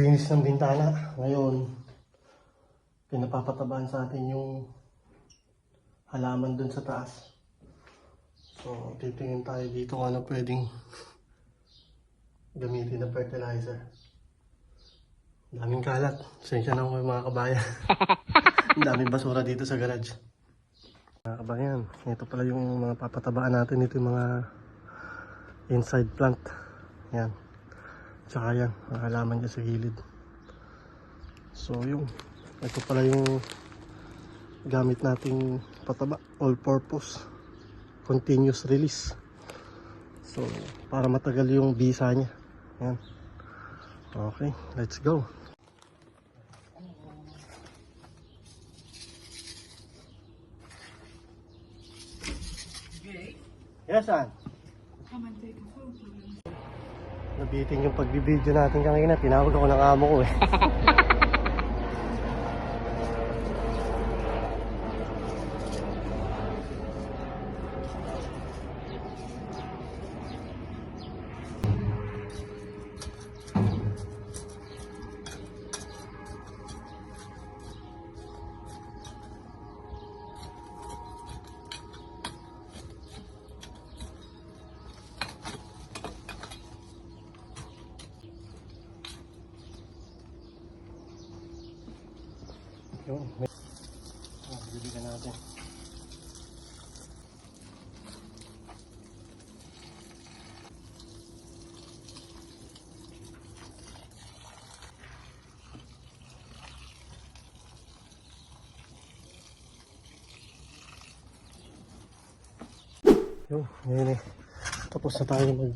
linis ng bintana. Ngayon, pinapapatabaan sa atin yung halaman dun sa taas. So, titingin tayo dito kung ano pwedeng gamitin na fertilizer. Daming kalat. Sensya na ako mga kabayan. Daming basura dito sa garage. Mga kabayan, ito pala yung mga papatabaan natin. Ito yung mga inside plant. Yan. Tsaka yan, ang halaman niya sa gilid. So yung, ito pala yung gamit nating pataba, all purpose, continuous release. So, para matagal yung bisa niya. Yan. Okay, let's go. Yes, Ann. Nabitin yung pagbibideo natin kanina. Tinawag ako ng amo ko eh. Yun. Ah, bibigyan natin. Yun, ngayon eh. Tapos na tayo mag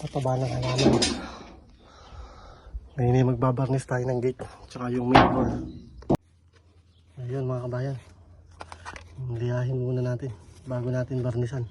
tataba ng halaman. Ngayon eh, magbabarnis tayo ng gate. Tsaka yung main door. Ayun mga kabayan. Liyahin muna natin bago natin barnisan.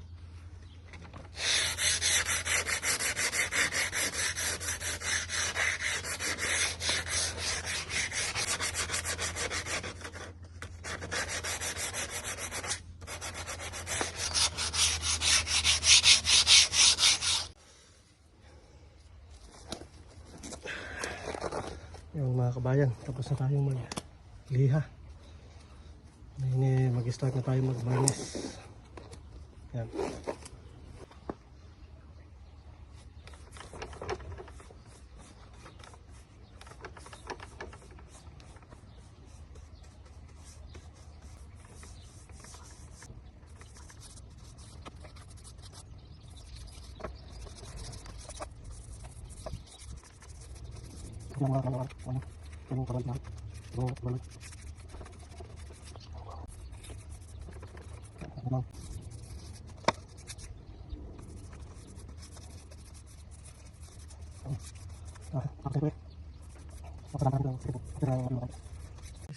Yung mga kabayan, tapos na tayong magliha. Ngayon eh, mag-start na tayo mag-barnis. Yan. Yung mga ano, ano, yung kaban na, yung kaban. Ano?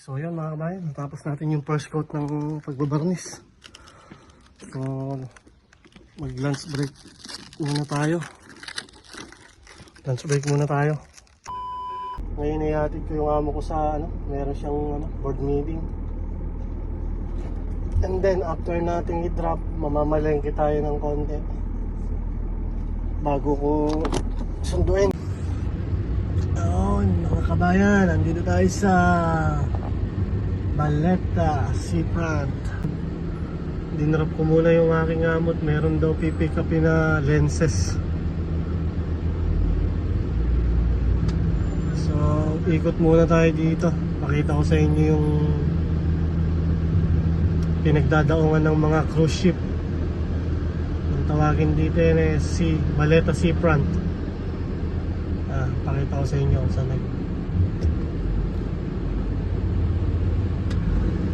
So yun mga kabayan, natapos natin yung first coat ng pagbabarnis. So mag lunch break muna tayo. Lunch break muna tayo. Ngayon ihatid ko yung amo ko sa ano, meron siyang ano, board meeting. And then after nating i-drop, mamamalengke tayo ng konti. Bago ko sunduin. Ayun, mga kabayan, nandito tayo sa Baleta Seafront. Dinrop ko muna yung aking amot. Meron daw pipick up na lenses. So, ikot muna tayo dito. Pakita ko sa inyo yung pinagdadaungan ng mga cruise ship. Ang tawagin dito yun eh, si Baleta Seafront. Ah, pakita ko sa inyo kung saan nag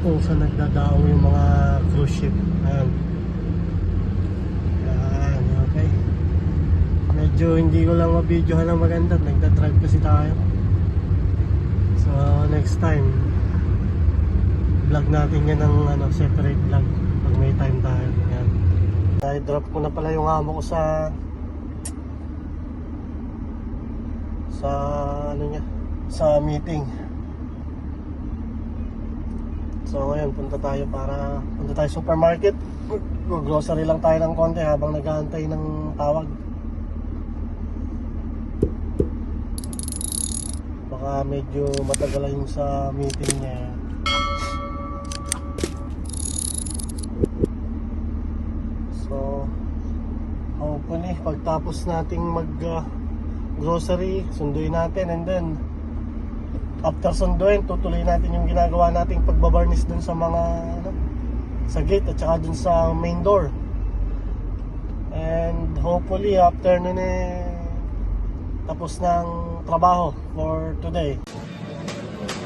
kung saan nagdadaong yung mga cruise ship. Ayan. Ayan, okay. Medyo hindi ko lang mabidyohan ng maganda. Nagda-drive kasi tayo. Next time, vlog natin yan ng ano, separate vlog pag may time tayo. Ayan. I drop ko na pala yung amo ko sa sa ano niya sa meeting so ngayon punta tayo para punta tayo supermarket grocery lang tayo ng konti habang nag-aantay ng tawag baka medyo matagal lang yung sa meeting niya so hopefully pagtapos nating mag uh, grocery, sunduin natin and then after sunduin, tutuloy natin yung ginagawa nating pagbabarnis dun sa mga ano, sa gate at saka dun sa main door. And hopefully after nun eh tapos ng trabaho for today.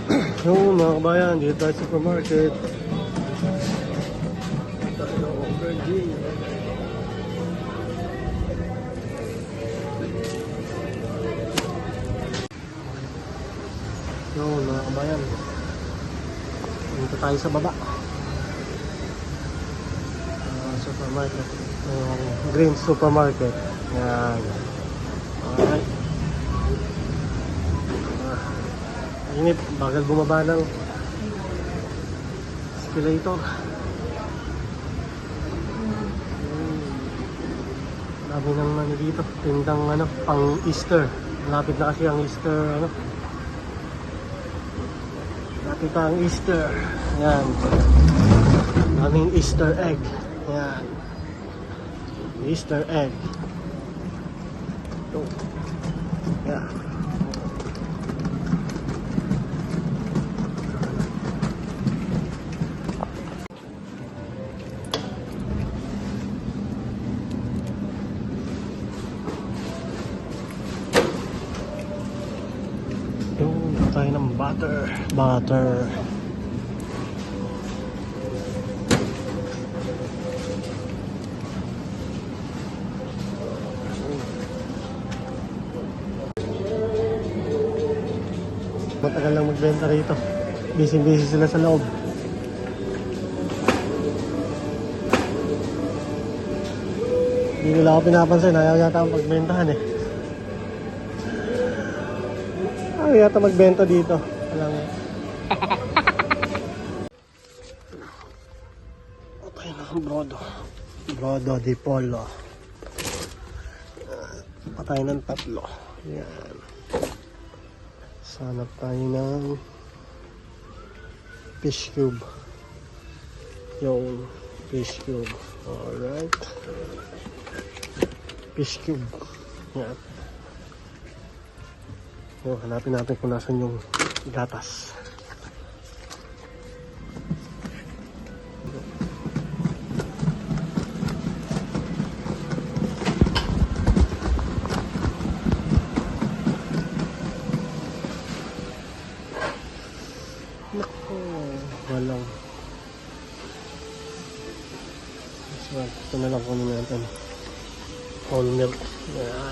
Yung mga kabayan, dito tayo sa supermarket. Tayo ng aubergine. So, mga kabayan. Dito tayo sa baba. Ah, supermarket. Yung green supermarket. Yan. Alright. Init. Bagal bumaba ng escalator. Hmm. Dami ng ano dito. Tindang ano, pang Easter. Malapit na kasi ang Easter ano. Nakita ang Easter. Yan. Daming Easter egg. Yan. Easter egg. Ito. Yan. Butter. Butter. Matagal lang magbenta rito. Busy-busy sila sa loob. Hindi nila ako pinapansin. Ayaw yata ang pagbentahan eh. Ayaw yata magbenta dito. Walang... Patay na ang brodo. Brodo di polo. Ah, Patay ng tatlo. Yan. Sanap tayo ng fish cube. Yung fish cube. Alright. Fish cube. Yan. Oh, hanapin natin kung nasan yung gatas. Nako, walang. So, ito na lang kunin natin. Whole milk. Yan.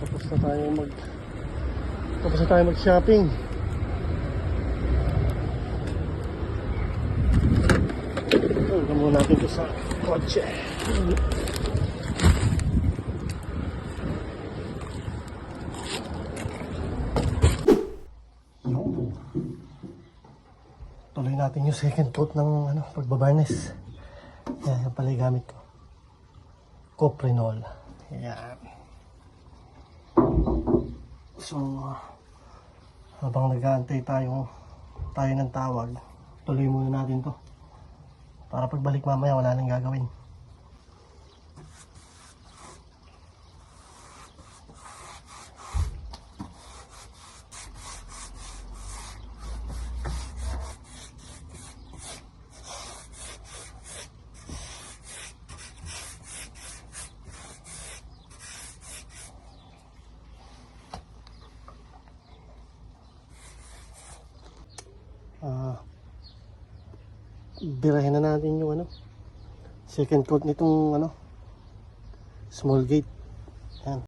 Tapos na tayo mag tapos na tayo mag-shopping. Ito muna natin ito sa kotse. Tuloy natin yung second coat ng ano, pagbabarnes. Yan, yung pala yung gamit ko. Coprinol. Yan. So, habang nag-aantay tayo, tayo ng tawag, tuloy muna natin to. Para pagbalik mamaya, wala nang gagawin. Birahin na natin yung ano, second coat nitong ano, small gate. Yan.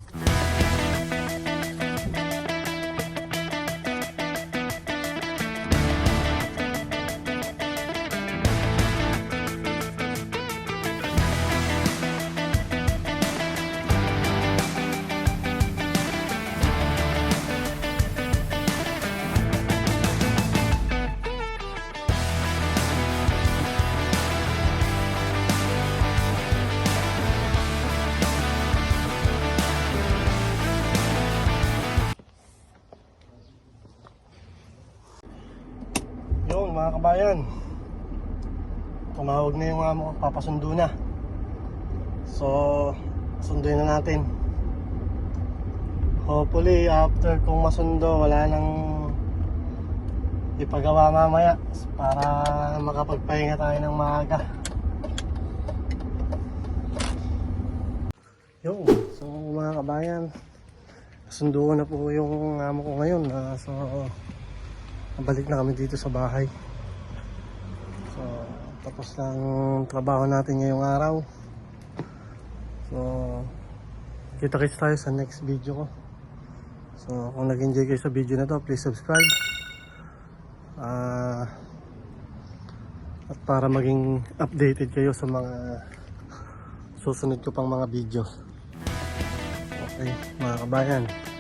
Mga kabayan. Tumawag na yung amo ko, papasundo na. So, sunduin na natin. Hopefully, after kung masundo, wala nang ipagawa mamaya para makapagpahinga tayo ng maaga. Yun, so mga kabayan, sundo na po yung amo ko ngayon. ah, so, Nabalik na kami dito sa bahay. Tapos lang trabaho natin ngayong araw. So, kita-kits tayo sa next video ko. So, kung nag-enjoy kayo sa video na to, please subscribe. Ah, at para maging updated kayo sa mga susunod ko pang mga videos. Okay, mga kabayan.